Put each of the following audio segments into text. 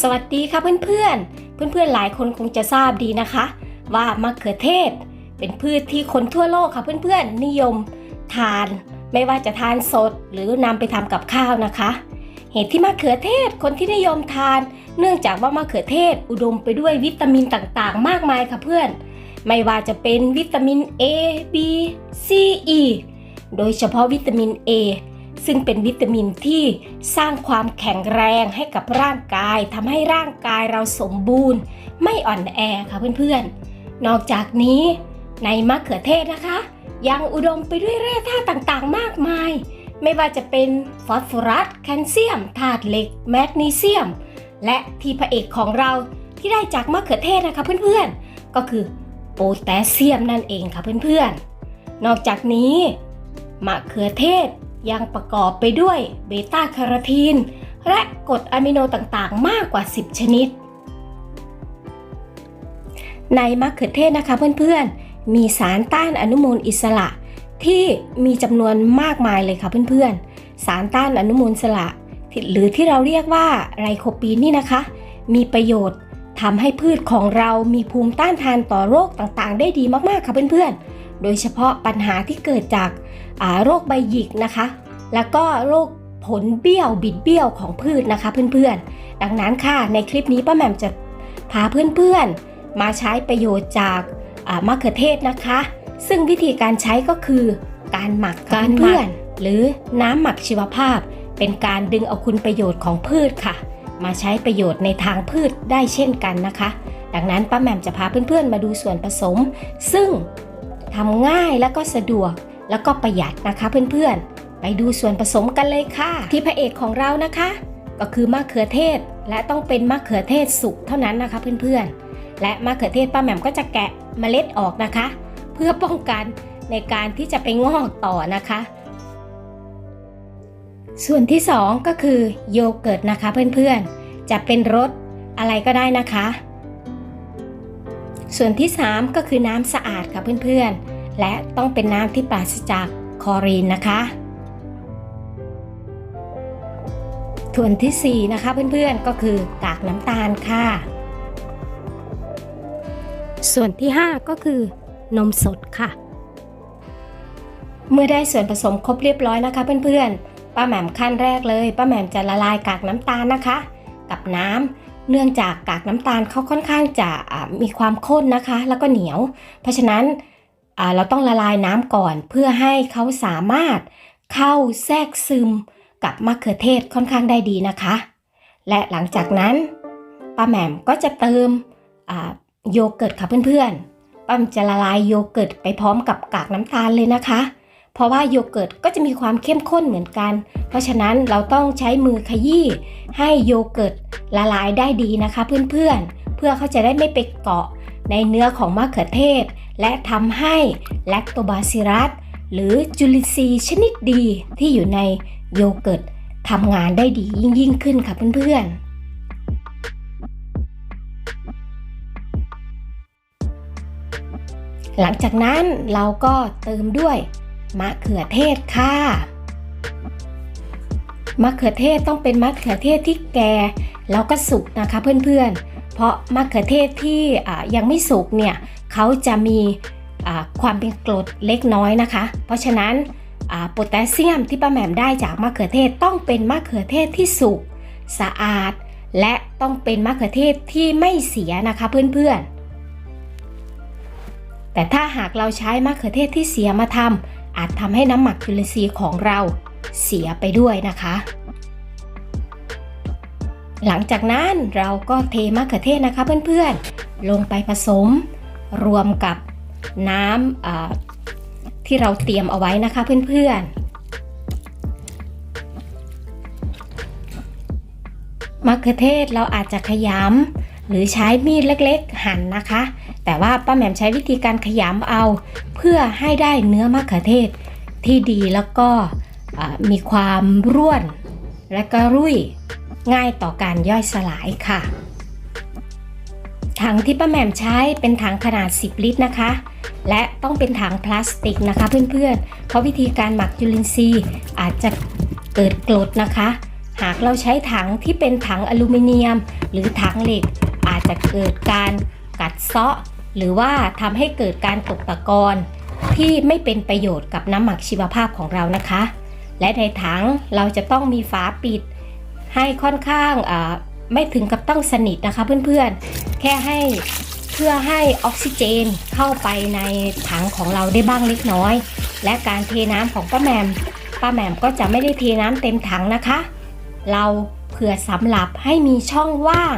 สวัสดีค่ะเพื่อนๆ เพื่อนๆ หลายคนคงจะทราบดีนะคะ ว่ามะเขือเทศ เป็นพืชที่คนทั่วโลกค่ะเพื่อนๆ นิยมทาน ไม่ว่าจะทานสดหรือนำไปทำกับข้าวนะคะ เหตุที่มะเขือเทศคนที่นิยมทาน เนื่องจากว่ามะเขือเทศอุดมไปด้วยวิตามินต่างๆ มากมายค่ะเพื่อน ไม่ว่าจะเป็นวิตามิน A B C E โดยเฉพาะวิตามิน A ซึ่งเป็นวิตามินที่สร้างความแข็งแรงให้กับร่างกายทำให้ร่างกายเราสมบูรณ์ ไม่อ่อนแอค่ะเพื่อนๆ นอกจากนี้ในมะเขือเทศนะคะ ยังอุดมไปด้วยแร่ธาตุต่างๆ มากมาย ไม่ว่าจะเป็นฟอสฟอรัสแคลเซียมธาตุเหล็ก แมกนีเซียม และที่พระเอกของเราที่ได้จากมะเขือเทศนะคะเพื่อนๆ ก็คือโพแทสเซียมนั่นเองค่ะเพื่อนๆ นอกจากนี้มะเขือเทศ ยังประกอบไปด้วยเบต้าคโรทีน และกรดอะมิโนต่างๆ มากกว่า 10 ชนิด ในมะเขือเทศนะคะเพื่อนๆ มีสารต้านอนุมูลอิสระ ที่มีจำนวนมากมายเลยค่ะเพื่อนๆ สารต้านอนุมูลอิสระ หรือที่เราเรียกว่าไรโคปีนนี่นะคะ มีประโยชน์ทำให้พืชของเรามีภูมิต้านทานต่อโรคต่างๆ ได้ดีมากๆค่ะเพื่อนๆ โดยเฉพาะปัญหาที่เกิดจากอ่าโรคใบหยิกนะคะ แล้วก็โรคผลเบี้ยวบิดเบี้ยวของพืชนะคะเพื่อนๆ ดังนั้นค่ะในคลิปนี้ป้าแหม่มจะพาเพื่อนๆ มาใช้ประโยชน์จากอ่ามะเขือเทศนะคะ ซึ่งวิธีการใช้ก็คือการหมักการเพื่อนหรือน้ำหมักชีวภาพ เป็นการดึงเอาคุณประโยชน์ของพืชค่ะ มาใช้ประโยชน์ในทางพืชได้เช่นกันนะคะ ดังนั้นป้าแหม่มจะพาเพื่อนๆมาดูส่วนผสม ซึ่ง ทำง่ายและก็สะดวกแล้วก็ประหยัดนะคะเพื่อนๆ ไปดูส่วนผสมกันเลยค่ะ ที่พระเอกของเรานะคะ ก็คือมะเขือเทศ และต้องเป็นมะเขือเทศสุกเท่านั้นนะคะเพื่อนๆ และมะเขือเทศป้าแหม่มก็จะแกะเมล็ดออกนะคะ เพื่อป้องกันในการที่จะไปงอกต่อนะคะ ส่วนที่ 2 ก็คือโยเกิร์ตนะคะเพื่อนๆ จะเป็นรสอะไรก็ได้นะคะ ส่วนที่ 3 ก็คือน้ำสะอาดค่ะเพื่อนๆ และต้องเป็นน้ำที่ปราศจากคอรีนนะคะส่วนทีสี่ 4 นะคะเพื่อนๆ ก็คือกากน้ำตาลค่ะ ส่วนที่ 5 ก็คือนมสดค่ะ เมื่อได้ส่วนผสมครบเรียบร้อยนะคะเพื่อนๆ ป้าแหม่มขั้นแรกเลย ป้าแหม่มจะละลายกากน้ำตาลนะคะ กับน้ำ เนื่องจากกากน้ำตาลเขาค่อนข้างจะมีความข้นนะคะ แล้วก็เหนียว เพราะฉะนั้นเราต้องละลายน้ำก่อนเพื่อให้เขาสามารถเข้าแทรกซึมกับมะเขือเทศค่อนข้างได้ดีนะคะ และหลังจากนั้นป้าแหม่มก็จะเติมโยเกิร์ตค่ะเพื่อนๆป้าแหม่มจะละลายโยเกิร์ตไปพร้อมกับกากน้ำตาลเลยนะคะ เพราะว่าโยเกิร์ตก็จะมีความเข้มข้นเหมือนกัน เพราะฉะนั้นเราต้องใช้มือขยี้ให้โยเกิร์ตละลายได้ดีนะคะเพื่อนๆ เพื่อเขาจะได้ไม่ไปเกาะในเนื้อของมะเขือเทศ และทำให้แลคโตบาซิรัสหรือจุลินทรีย์ชนิดดีที่อยู่ในโยเกิร์ตทำงานได้ดียิ่งยิ่งขึ้นค่ะเพื่อนๆหลังจากนั้นเราก็เติมด้วย มะเขือเทศค่ะ มะเขือเทศต้องเป็นมะเขือเทศที่แก่แล้วก็สุกนะคะเพื่อนๆ เพราะมะเขือเทศที่ยังไม่สุกเนี่ยเขาจะมีความเป็นกรดเล็กน้อยนะคะ เพราะฉะนั้นโพแทสเซียมที่ป้าแหม่มได้จากมะเขือเทศต้องเป็นมะเขือเทศที่สุกสะอาด และต้องเป็นมะเขือเทศที่ไม่เสียนะคะเพื่อนๆ แต่ถ้าหากเราใช้มะเขือเทศที่เสียมาทำ อาจทำให้น้ำหมักจุลินทรีย์ของเราเสียไปด้วยนะคะ หลังจากนั้นเราก็เทมะเขือเทศนะคะเพื่อนๆ ลงไปผสม รวมกับน้ำที่เราเตรียมเอาไว้นะคะเพื่อนๆมะเขือเทศเราอาจจะขยำหรือใช้มีดเล็กๆ หั่นนะคะ แต่ว่าป้าแหม่มใช้วิธีการขยำเอา เพื่อให้ได้เนื้อมะเขือเทศที่ดีแล้วก็มีความร่วน และก็รุ่ยง่ายต่อการย่อยสลายค่ะ ถังที่ป้าแหม่มใช้เป็นถังขนาด 10 ลิตรนะคะ และต้องเป็นถังพลาสติกนะคะเพื่อนๆ เพราะวิธีการหมักจุลินทรีย์อาจจะเกิดกรดนะคะ หากเราใช้ถังที่เป็นถังอลูมิเนียม หรือถังเหล็กอาจจะเกิดการกัดเซาะ หรือว่าทำให้เกิดการตกตะกอนที่ไม่เป็นประโยชน์กับน้ำหมักชีวภาพของเรานะคะ และในถังเราจะต้องมีฝาปิด ให้ค่อนข้างไม่ถึงกับต้องสนิทนะคะเพื่อนๆ แค่ให้เพื่อให้ออกซิเจนเข้าไปในถังของเราได้บ้างเล็กน้อย และการเทน้ำของป้าแหมมป้าแหมมก็จะไม่ได้เทน้ำเต็มถังนะคะ เราเผื่อสำหรับให้มีช่องว่าง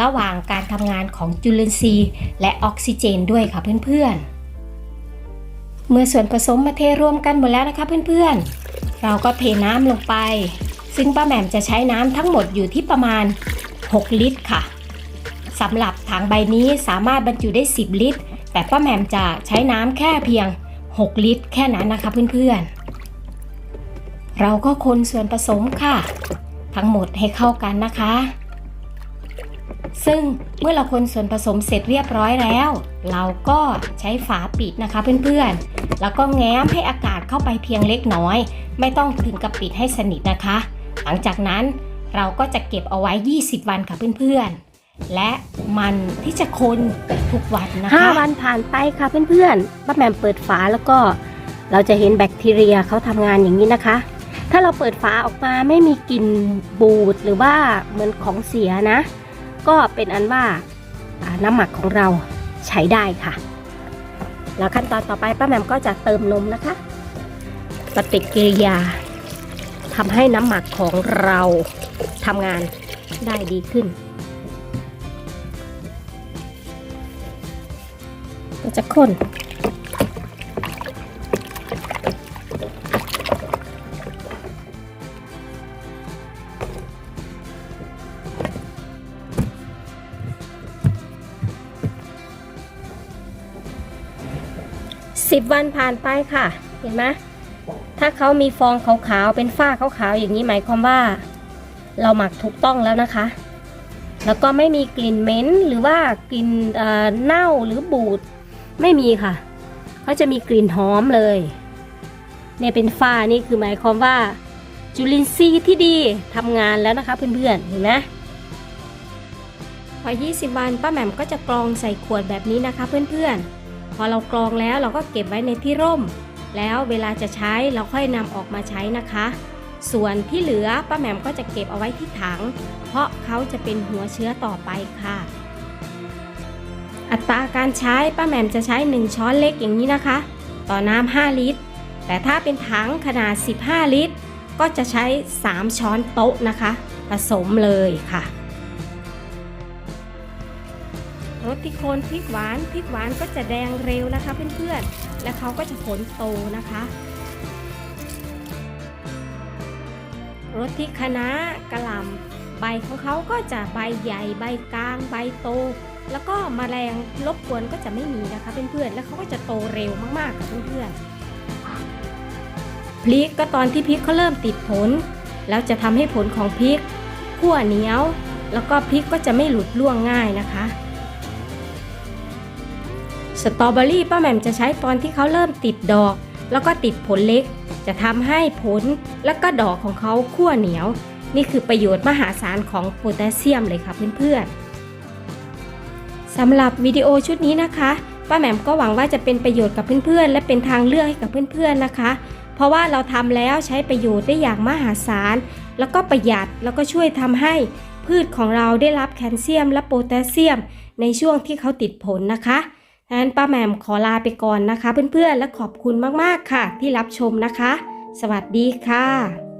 ระหว่างการทำงานของจุลินทรีย์ และออกซิเจนด้วยค่ะเพื่อนๆ เมื่อส่วนผสมมาเทรวมกันหมดแล้วนะคะเพื่อนๆ เราก็เทน้ำลงไป ซึ่งป้าแหม่มจะใช้น้ำทั้งหมดอยู่ที่ประมาณ 6 ลิตรค่ะสำหรับถังใบนี้สามารถบรรจุได้ 10 ลิตร แต่ป้าแหม่มจะใช้น้ำแค่เพียง 6 ลิตร แค่นั้นนะคะเพื่อนๆ เราก็คนส่วนผสมค่ะ ทั้งหมดให้เข้ากันนะคะ ซึ่งเมื่อเราคนส่วนผสมเสร็จเรียบร้อยแล้ว เราก็ใช้ฝาปิดนะคะเพื่อนๆ แล้วก็แง้มให้อากาศเข้าไปเพียงเล็กน้อย ไม่ต้องถึงกับปิดให้สนิทนะคะ หลังจากนั้นเราก็จะเก็บเอาไว้ 20 วันค่ะเพื่อนๆ และมันที่จะคนทุกวันนะคะ5วันผ่านไปค่ะเพื่อนๆป้าแหมมเปิดฝาแล้วก็เราจะเห็นแบคทีเรียเขาทำงานอย่างนี้นะคะ ถ้าเราเปิดฝาออกมาไม่มีกลิ่นบูดหรือว่าเหมือนของเสียนะ ก็เป็นอันว่าน้ำหมักของเราใช้ได้ค่ะ แล้วขั้นตอนต่อไปป้าแหม่มก็จะเติมนมนะคะปฏิกิริยาทำให้น้ำหมักของเราทำงานได้ดีขึ้น ก็จะข้น สิบวันผ่านไปค่ะ เห็นไหมถ้าเขามีฟองขาวๆเป็นฝ้าขาวๆอย่างนี้หมายความว่า เราหมักถูกต้องแล้วนะคะ แล้วก็ไม่มีกลิ่นเหม็นหรือว่ากลิ่นเอ่อเน่าหรือบูดไม่มีค่ะเขาจะมีกลิ่นหอมเลยเนี่ยเป็นฝ้านี่คือหมายความว่า จุลินทรีย์ที่ดีทำงานแล้วนะคะเพื่อนๆเห็นไหมพอ 20 วันป้าแหม่มก็จะกรองใส่ขวดแบบนี้นะคะเพื่อนๆ พอเรากรองแล้วเราก็เก็บไว้ในที่ร่ม แล้วเวลาจะใช้เราค่อยนำออกมาใช้นะคะ ส่วนที่เหลือป้าแหม่มก็จะเก็บเอาไว้ที่ถัง เพราะเขาจะเป็นหัวเชื้อต่อไปค่ะ อัตราการใช้ป้าแหม่มจะใช้ 1 ช้อนเล็กอย่างนี้นะคะ ต่อน้ำ5ลิตร แต่ถ้าเป็นถังขนาด 15 ลิตร ก็จะใช้ 3 ช้อนโต๊ะนะคะ ผสมเลยค่ะ ที่โคนพริกหวานพริกหวานก็จะแดงเร็วนะคะเพื่อนๆ และเขาก็จะผลโตนะคะรสที่คะน้ากระหล่ำใบของเขาก็จะใบใหญ่ใบกลางใบโต แล้วก็มแมลงรบกวนก็จะไม่มีนะคะเพื่อนๆแล้วเขาก็จะโตเร็วมากๆค่ะเพื่อนๆพริกก็ตอนที่พริกเขาเริ่มติดผล แล้วจะทำให้ผลของพริกขั้วเหนียว แล้วก็พริกก็จะไม่หลุดร่วงง่ายนะคะ สตรอเบอรี่ป้าแหม่มจะใช้ตอนที่เขาเริ่มติดดอก แล้วก็ติดผลเล็ก จะทำให้ผลและก็ดอกของเขาขั้วเหนียว นี่คือประโยชน์มหาศาลของโพแทสเซียมเลยค่ะเพื่อนๆสำหรับวิดีโอชุดนี้นะคะป้าแหม่มก็หวังว่าจะเป็นประโยชน์กับเพื่อนๆ และเป็นทางเลือกให้กับเพื่อนๆนะคะ เพราะว่าเราทำแล้วใช้ประโยชน์ได้อย่างมหาศาลแล้วก็ประหยัดแล้วก็ช่วยทำให้พืชของเราได้รับแคลเซียมและโพแทสเซียม ในช่วงที่เขาติดผลนะคะ งั้นป้าแหม่มขอลาไปก่อนนะคะ เพื่อนๆ และขอบคุณมากๆค่ะ ที่รับชมนะคะ สวัสดีค่ะ